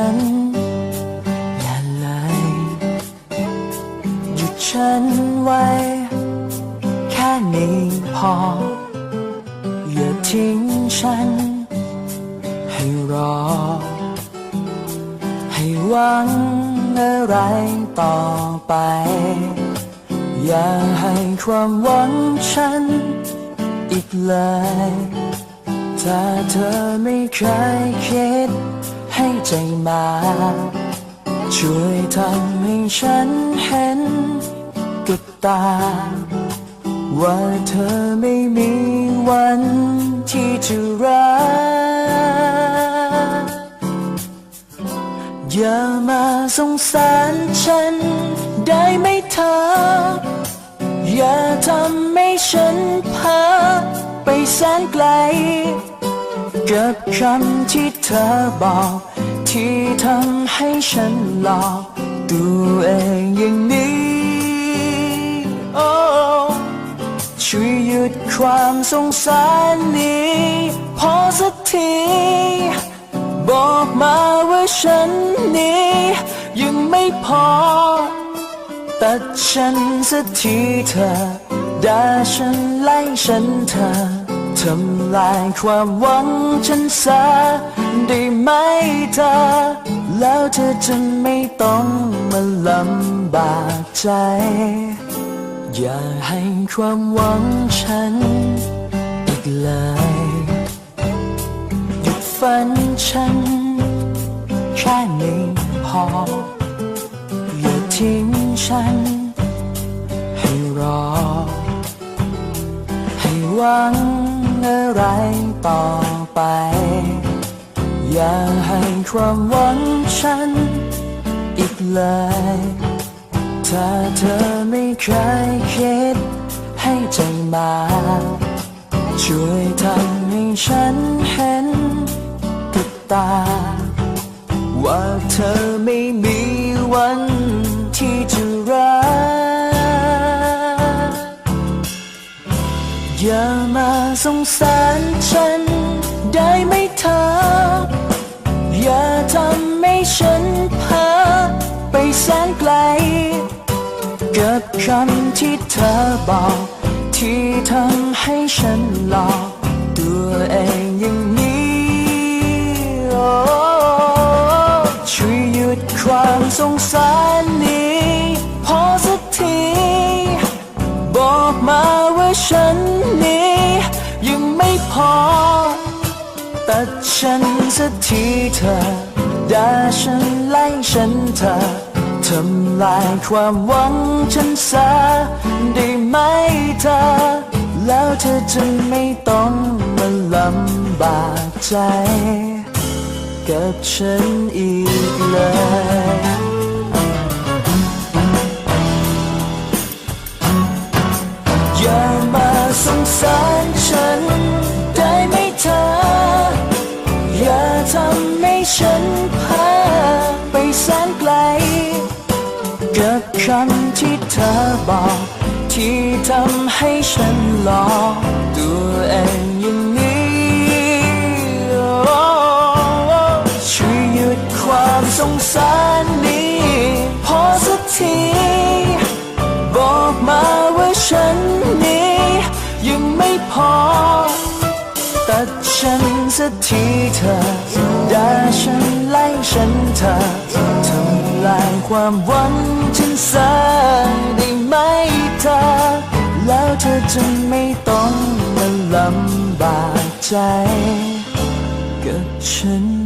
ัน อย่าเลยหยุดฉันไว้ แค่นี้พอ อย่าทิ้งฉัน ให้รอ ให้หวังอะไรต่อไป อย่าให้ความหวังฉัน อีกเลย ถ้าเธอไม่เคยคิด ใจมา ช่วยทำให้ฉันเห็นกับตา ว่าเธอไม่มีวันที่จะรักอย่ามาสงสารฉันได้ไหมเธอ อย่าทำให้ฉันพาไปแสนไกล กับคำที่เธอบอก ที่ทำให้ฉันหลอกตัวเองอย่างนี้ โอ้ช่วยหยุดความสงสารนี้ พอสักที บอกมาว่าฉันนี้ ยังไม่พอ ตัดฉันสักทีเธอด่าฉันไล่ฉันเธอ ทำลายความหวังฉันซะได้ไหมเธอ แล้วเธอจะไม่ต้องมาลำบากใจ อย่าให้ความหวังฉันอีกเลยหยุดฝันฉัน แค่นี้พอ อย่าทิ้งฉัน ให้รอ ให้หวัง ต่อไป อย่าให้ความหวังฉันอีกเลย ถ้าเธอไม่เคยคิดให้ใจมา ช่วยทำให้ฉันเห็นกับตา ว่าเธอไม่มีวันที่จะรัก อย่ามาสงสารฉัน ได้ไหมเธอ อย่าทำให้ฉันพาไปแสนไกลกับคำที่เธอบอก ที่ทำให้ฉันหลอก ตัดฉันสักทีเธอด่าฉันไล่ฉันเธอทำลายความหวังฉันซะได้ไหมเธอ แล้วเธอจะไม่ต้องมาลำบากใจ กับฉันอีกเลยอย่ามาสงสาร ไกลกับคำที่เธอบอก ที่ทำให้ฉันหลอกตัวเองอย่างนี้ช่วยหยุดความสงสารนี้ พอสักที บอกมาว่าฉันนี้ ยังไม่พอ ตัดฉันสักทีเธอด่าฉัน ฉันเธอทำลายความหวังฉันซะได้ไหมเธอ แล้วเธอจะไม่ต้องมาลำบากใจ กับฉัน